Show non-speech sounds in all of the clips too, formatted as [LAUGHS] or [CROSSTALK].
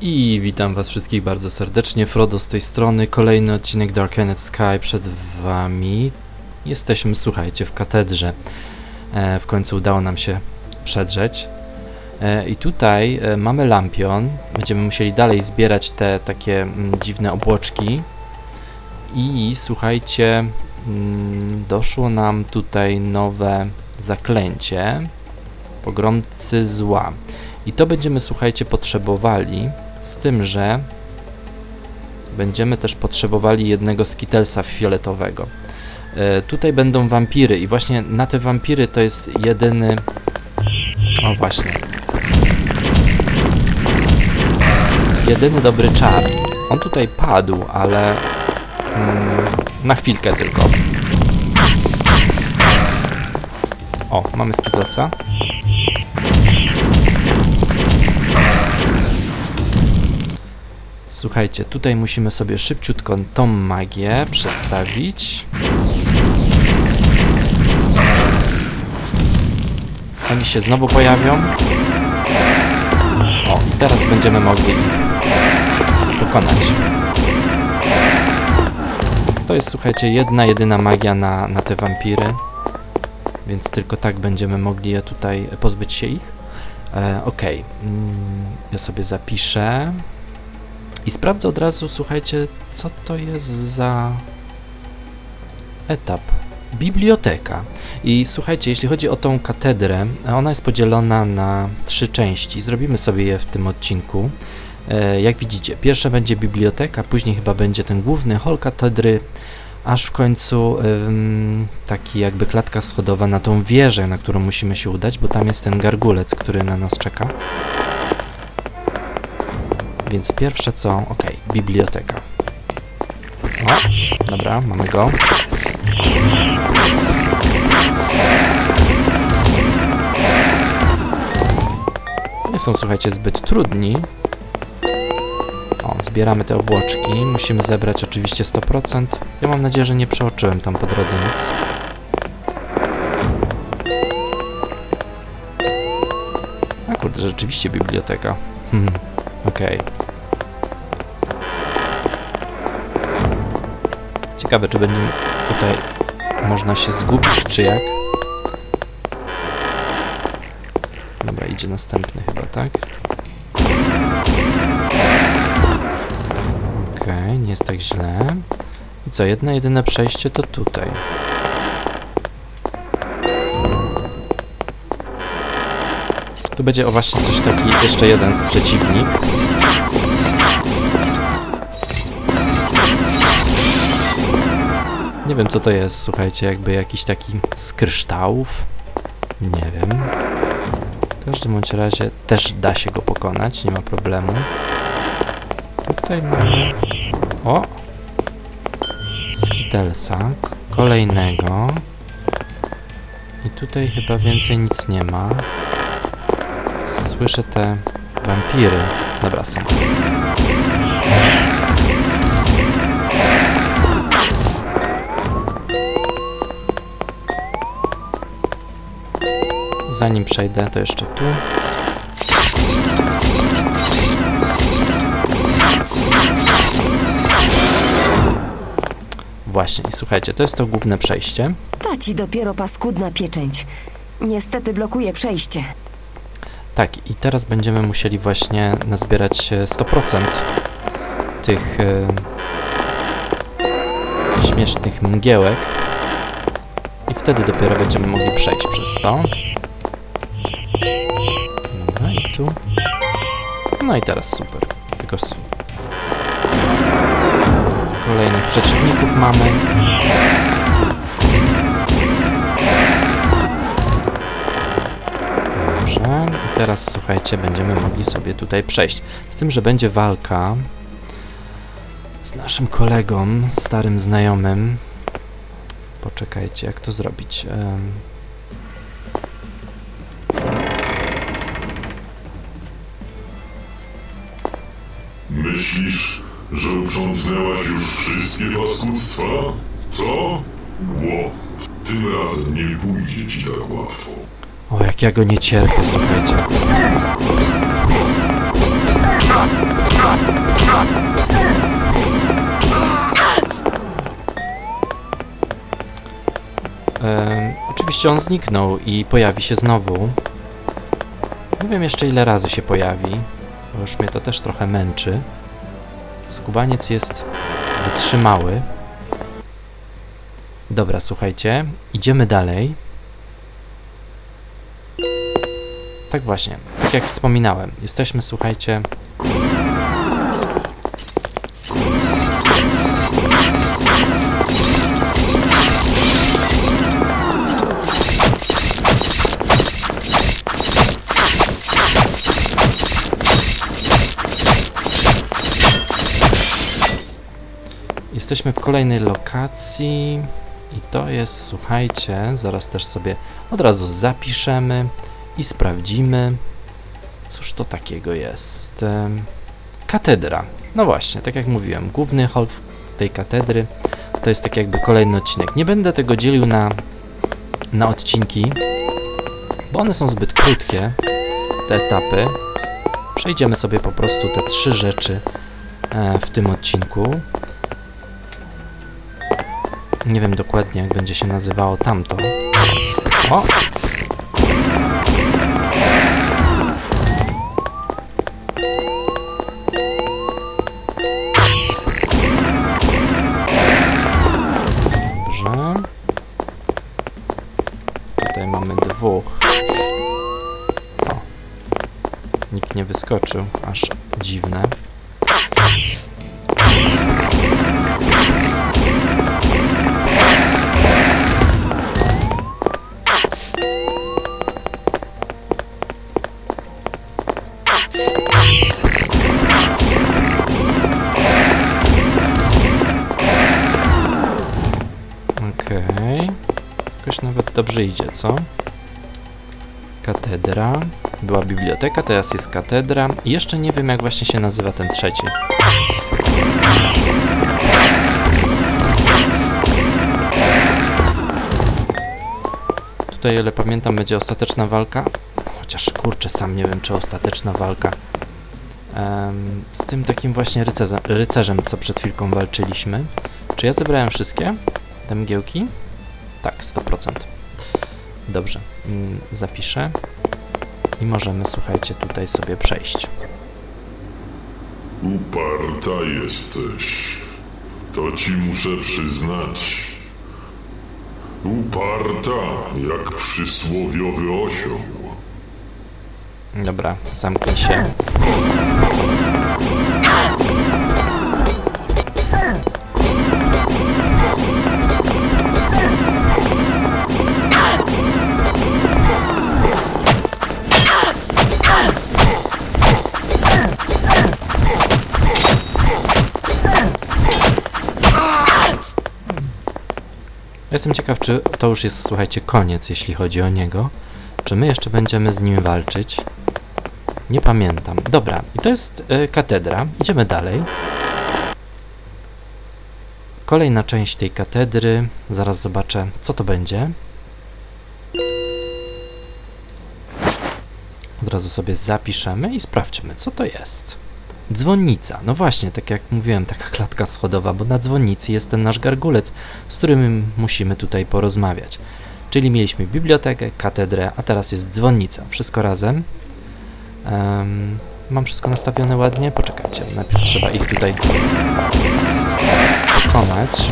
I witam was wszystkich bardzo serdecznie, Frodo z tej strony, kolejny odcinek Darkened Sky przed wami. Jesteśmy, słuchajcie, w katedrze. E, w końcu udało nam się przedrzeć. E, I tutaj e, mamy lampion, będziemy musieli dalej zbierać te takie mm, dziwne obłoczki. I słuchajcie, mm, doszło nam tutaj nowe zaklęcie, pogromcy zła. I to będziemy, słuchajcie, potrzebowali, z tym, że będziemy też potrzebowali jednego skitelsa fioletowego. E, tutaj będą wampiry i właśnie na te wampiry to jest jedyny... O właśnie. Jedyny dobry czar. On tutaj padł, ale mm, na chwilkę tylko. O, mamy skitelsa. Słuchajcie, tutaj musimy sobie szybciutko tą magię przestawić. Oni się znowu pojawią. O, i teraz będziemy mogli ich pokonać. To jest, słuchajcie, jedna, jedyna magia na, na te wampiry. Więc tylko tak będziemy mogli je tutaj pozbyć się ich. E, Okej, mm, ja sobie zapiszę. I sprawdzę od razu, słuchajcie, co to jest za etap. Biblioteka. I słuchajcie, jeśli chodzi o tą katedrę, ona jest podzielona na trzy części. Zrobimy sobie je w tym odcinku. E, jak widzicie, pierwsza będzie biblioteka, później chyba będzie ten główny hol katedry, aż w końcu ym, taki jakby klatka schodowa na tą wieżę, na którą musimy się udać, bo tam jest ten gargulec, który na nas czeka. Więc pierwsze co, ok, biblioteka. O, dobra, mamy go. Nie są, słuchajcie, zbyt trudni. O, zbieramy te obłoczki. Musimy zebrać oczywiście 100%. Ja mam nadzieję, że nie przeoczyłem tam po drodze nic. A kurde, rzeczywiście biblioteka. Hmm, [LAUGHS] okej. Ciekawe, czy będzie tutaj można się zgubić, czy jak. Dobra, idzie następny chyba, tak? Okej, nie jest tak źle. I co, jedno, jedyne przejście to tutaj. Tu będzie o właśnie coś taki, jeszcze jeden z Nie wiem co to jest, słuchajcie, jakby jakiś taki z kryształów. Nie wiem. W każdym bądź razie też da się go pokonać, nie ma problemu. Tutaj mamy... O! Skitelsa, kolejnego. I tutaj chyba więcej nic nie ma. Słyszę te wampiry. Dobra, są. Zanim przejdę, to jeszcze tu. Właśnie, słuchajcie, to jest to główne przejście. To ci dopiero paskudna pieczęć. Niestety blokuje przejście. Tak, i teraz będziemy musieli właśnie nazbierać e, 100% tych e, śmiesznych mgiełek. I wtedy dopiero będziemy mogli przejść przez to. No i teraz super. Tylko kolejnych przeciwników mamy. Dobrze, i teraz słuchajcie, będziemy mogli sobie tutaj przejść. Z tym, że będzie walka z naszym kolegą, starym znajomym. Poczekajcie, jak to zrobić? Myślisz, że uprzątnęłaś już wszystkie paskudztwa? Co? Głod. Tym razem nie pójdzie ci tak łatwo. O, jak ja go nie cierpię, słuchajcie. Oczywiście on zniknął i pojawi się znowu. Nie wiem jeszcze ile razy się pojawi, bo już mnie to też trochę męczy. Skubaniec jest wytrzymały. Dobra, słuchajcie, idziemy dalej. Tak właśnie, tak jak wspominałem, jesteśmy, słuchajcie, Jesteśmy w kolejnej lokacji i to jest, słuchajcie, zaraz też sobie od razu zapiszemy i sprawdzimy, cóż to takiego jest. Katedra. No właśnie, tak jak mówiłem, główny hall tej katedry to jest tak jakby kolejny odcinek. Nie będę tego dzielił na, na odcinki, bo one są zbyt krótkie, te etapy. Przejdziemy sobie po prostu te trzy rzeczy e, w tym odcinku. Nie wiem dokładnie, jak będzie się nazywało tamto. O! Dobrze. Tutaj mamy dwóch. O. Nikt nie wyskoczył, aż dziwne. Okej. Jakoś nawet dobrze idzie, co? Katedra. Była biblioteka, teraz jest katedra. I jeszcze nie wiem, jak właśnie się nazywa ten trzeci. Tutaj, o ile pamiętam, będzie ostateczna walka. Chociaż kurczę, sam nie wiem, czy ostateczna walka. Em, z tym takim właśnie rycerzem, rycerzem, co przed chwilką walczyliśmy. Czy ja zebrałem wszystkie te mgiełki? Tak, 100%. Dobrze, mm, zapiszę i możemy, słuchajcie, tutaj sobie przejść. Uparta jesteś. To ci muszę przyznać. Uparta, jak przysłowiowy osioł. Dobra, zamknij się. Jestem ciekaw, czy to już jest, słuchajcie, koniec, jeśli chodzi o niego. Czy my jeszcze będziemy z nim walczyć? Nie pamiętam. Dobra, i to jest y, katedra. Idziemy dalej. Kolejna część tej katedry. Zaraz zobaczę, co to będzie. Od razu sobie zapiszemy i sprawdźmy, co to jest. Dzwonnica. No właśnie, tak jak mówiłem, taka klatka schodowa, bo na dzwonnicy jest ten nasz gargulec, z którym musimy tutaj porozmawiać. Czyli mieliśmy bibliotekę, katedrę, a teraz jest dzwonnica. Wszystko razem. Em, mam wszystko nastawione ładnie? Poczekajcie, najpierw trzeba ich tutaj pokonać.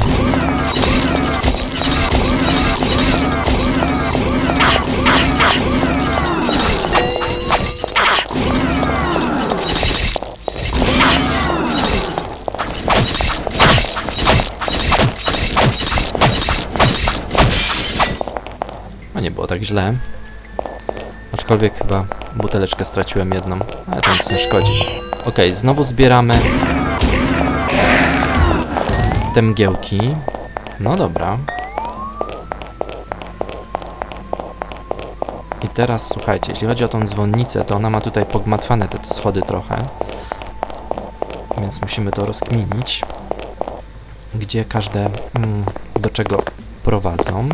No nie było tak źle. Aczkolwiek chyba buteleczkę straciłem jedną, ale to nic nie szkodzi. Ok, znowu zbieramy te mgiełki. No dobra. I teraz słuchajcie, jeśli chodzi o tą dzwonnicę, to ona ma tutaj pogmatwane te schody trochę. Więc musimy to rozkminić. Gdzie każde mm, do czego prowadzą.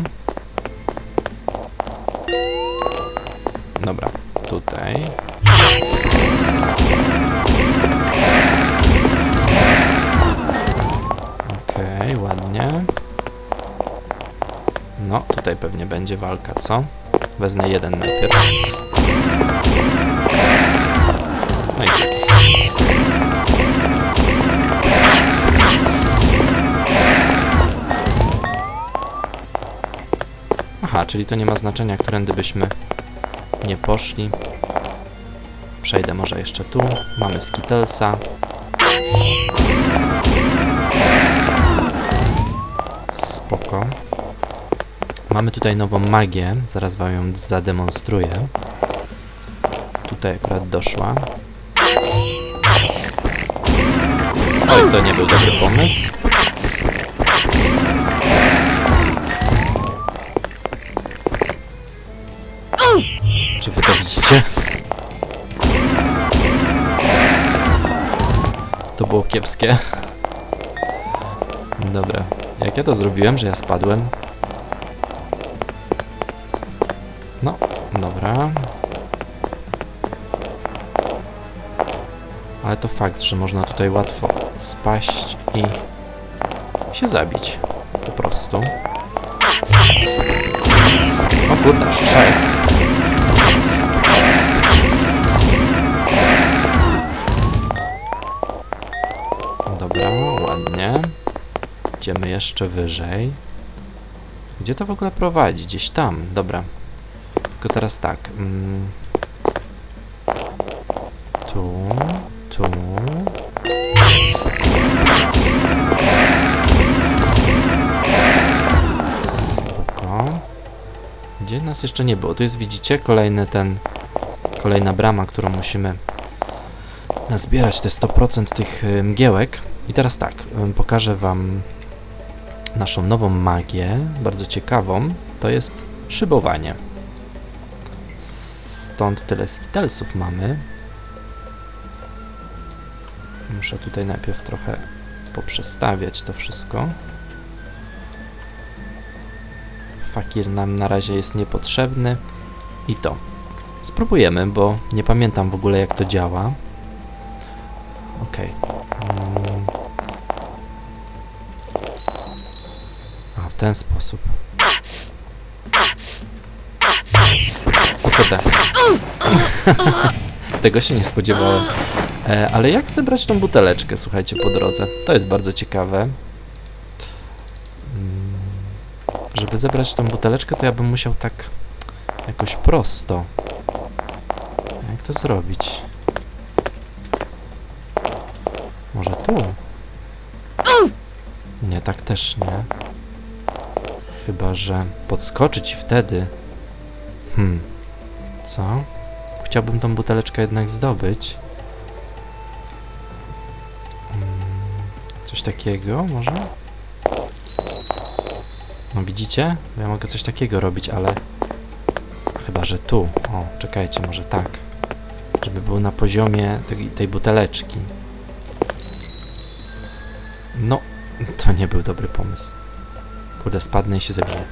Dobra, tutaj. Okej, ładnie. No, tutaj pewnie będzie walka, co? Wezmę jeden najpierw. No i Aha, czyli to nie ma znaczenia, którędy byśmy nie poszli. Przejdę może jeszcze tu. Mamy Skittlesa. Spoko. Mamy tutaj nową magię. Zaraz wam ją zademonstruję. Tutaj akurat doszła. Oj, to nie był dobry pomysł. Czy wy to widzicie? To było kiepskie. Dobra. Jak ja to zrobiłem, że ja spadłem? No, dobra. Ale to fakt, że można tutaj łatwo spaść i się zabić. Po prostu. O kurde, aż Idziemy jeszcze wyżej. Gdzie to w ogóle prowadzi? Gdzieś tam, dobra. Tylko teraz tak. Mm. Tu, tu. Spoko. Gdzie nas jeszcze nie było? Tu jest, widzicie, kolejny ten... Kolejna brama, którą musimy nazbierać te 100% tych y, mgiełek. I teraz tak, y, pokażę wam naszą nową magię, bardzo ciekawą. To jest szybowanie. Stąd tyle skitelsów mamy. Muszę tutaj najpierw trochę poprzestawiać to wszystko. Fakir nam na razie jest niepotrzebny. I to. Spróbujemy, bo nie pamiętam w ogóle jak to działa. Okej. Mm. Ten sposób. O kurde. [LAUGHS] Tego się nie spodziewałem. E, ale jak zebrać tą buteleczkę, słuchajcie, po drodze? To jest bardzo ciekawe. Mm. Żeby zebrać tą buteleczkę, to ja bym musiał tak jakoś prosto. Jak to zrobić? Może tu? Nie, tak też nie. Chyba, że podskoczyć wtedy. Hmm. Co? Chciałbym tą buteleczkę jednak zdobyć. Mm, Coś takiego może? No widzicie? Ja mogę coś takiego robić, ale... Chyba, że tu. O, czekajcie, może tak. Żeby było na poziomie tej, tej buteleczki. No, to nie był dobry pomysł. Kurde, spadnę i się zabiję.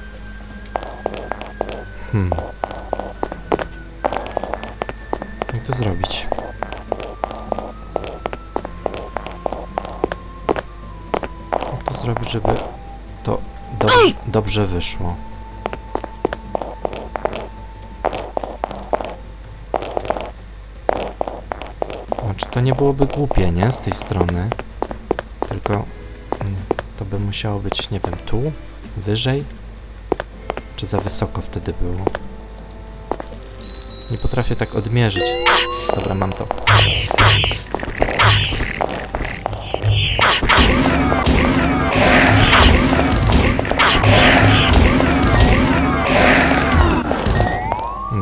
Hmm. Jak to zrobić? Jak to zrobić, żeby to dobrze, dobrze wyszło? Znaczy, to nie byłoby głupie, nie? Z tej strony. Tylko mm, to by musiało być, nie wiem, tu, wyżej, czy za wysoko wtedy było. Nie potrafię tak odmierzyć. Dobra, mam to.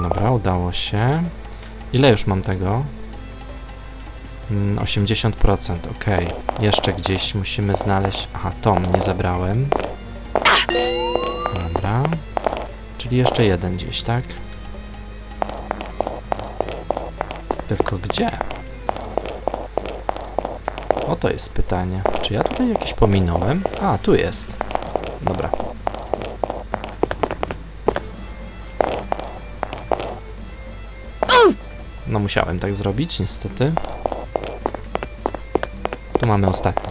Dobra, udało się. Ile już mam tego? Mm, 80%, ok. Jeszcze gdzieś musimy znaleźć... Aha, tom nie zabrałem. Dobra. Czyli jeszcze jeden gdzieś, tak? Tylko gdzie? Oto jest pytanie. Czy ja tutaj jakieś pominąłem? A, tu jest. Dobra. No musiałem tak zrobić, niestety. Tu mamy ostatni.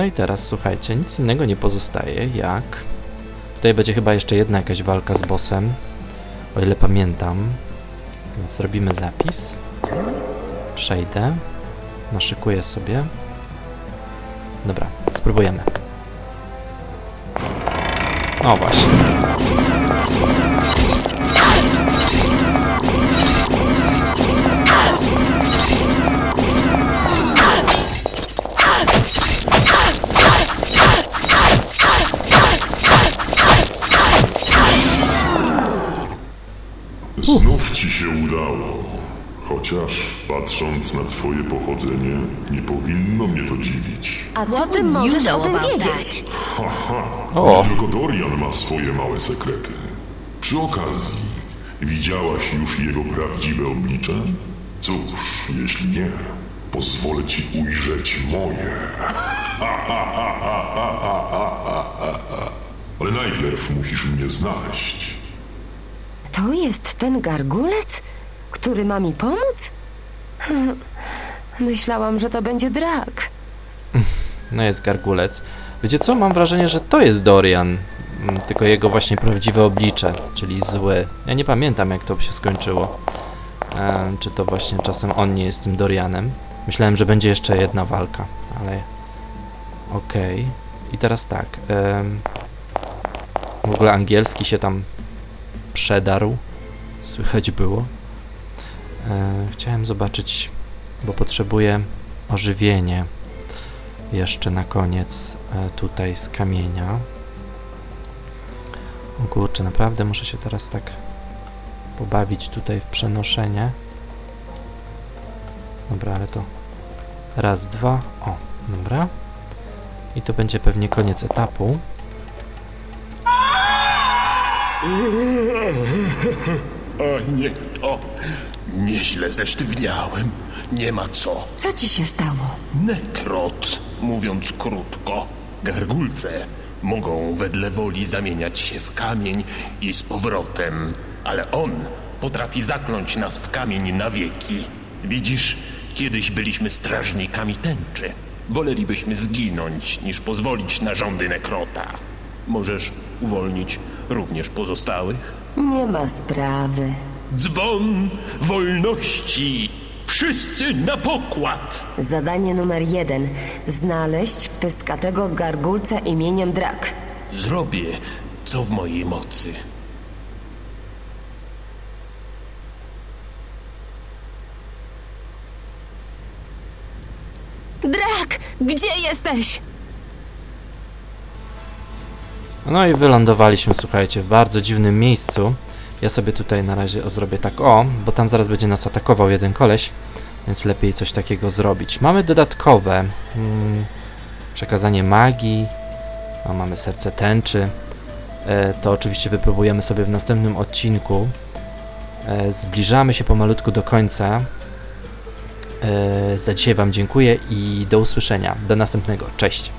No i teraz słuchajcie, nic innego nie pozostaje jak... Tutaj będzie chyba jeszcze jedna jakaś walka z bossem, o ile pamiętam. Więc robimy zapis. Przejdę. Naszykuję sobie. Dobra, spróbujemy. O właśnie. Znów ci się udało. Chociaż, patrząc na twoje pochodzenie, nie powinno mnie to dziwić. A co ty możesz o tym wiedzieć? O, Nie tylko Dorian ma swoje małe sekrety. Przy okazji, widziałaś już jego prawdziwe oblicze? Cóż, jeśli nie, pozwolę ci ujrzeć moje. Ale najpierw musisz mnie znaleźć. To jest ten gargulec, który ma mi pomóc? [LAUGHS] Myślałam, że to będzie drak. [LAUGHS] no jest gargulec. Wiecie co? Mam wrażenie, że to jest Dorian. mm, Tylko jego właśnie prawdziwe oblicze, czyli zły. Ja nie pamiętam, jak to się skończyło. E, czy to właśnie czasem on nie jest tym Dorianem? Myślałem, że będzie jeszcze jedna walka, ale. Okej. I teraz tak. em, w ogóle angielski się tam przedarł. Słychać było. E, chciałem zobaczyć, bo potrzebuję ożywienie jeszcze na koniec e, tutaj z kamienia. O kurczę, naprawdę muszę się teraz tak pobawić tutaj w przenoszenie. Dobra, ale to raz, dwa, o, dobra. I to będzie pewnie koniec etapu. O nie, to nieźle zesztywniałem. Nie ma co. Co ci się stało? Nekrot, mówiąc krótko, gargulce mogą wedle woli zamieniać się w kamień i z powrotem, ale on potrafi zakląć nas w kamień na wieki. Widzisz, kiedyś byliśmy strażnikami tęczy. Wolelibyśmy zginąć, niż pozwolić na rządy Nekrota. Możesz uwolnić również pozostałych? Nie ma sprawy. Dzwon wolności! Wszyscy na pokład! Zadanie numer jeden. Znaleźć pyskatego gargulca imieniem Drak. Zrobię, co w mojej mocy. Drak! Gdzie jesteś? No i wylądowaliśmy, słuchajcie, w bardzo dziwnym miejscu. Ja sobie tutaj na razie zrobię tak, o, bo tam zaraz będzie nas atakował jeden koleś, więc lepiej coś takiego zrobić. Mamy dodatkowe mm, przekazanie magii, o, mamy serce tęczy. E, to oczywiście wypróbujemy sobie w następnym odcinku. E, zbliżamy się pomalutku do końca. E, za dzisiaj Wam dziękuję i do usłyszenia. Do następnego. Cześć.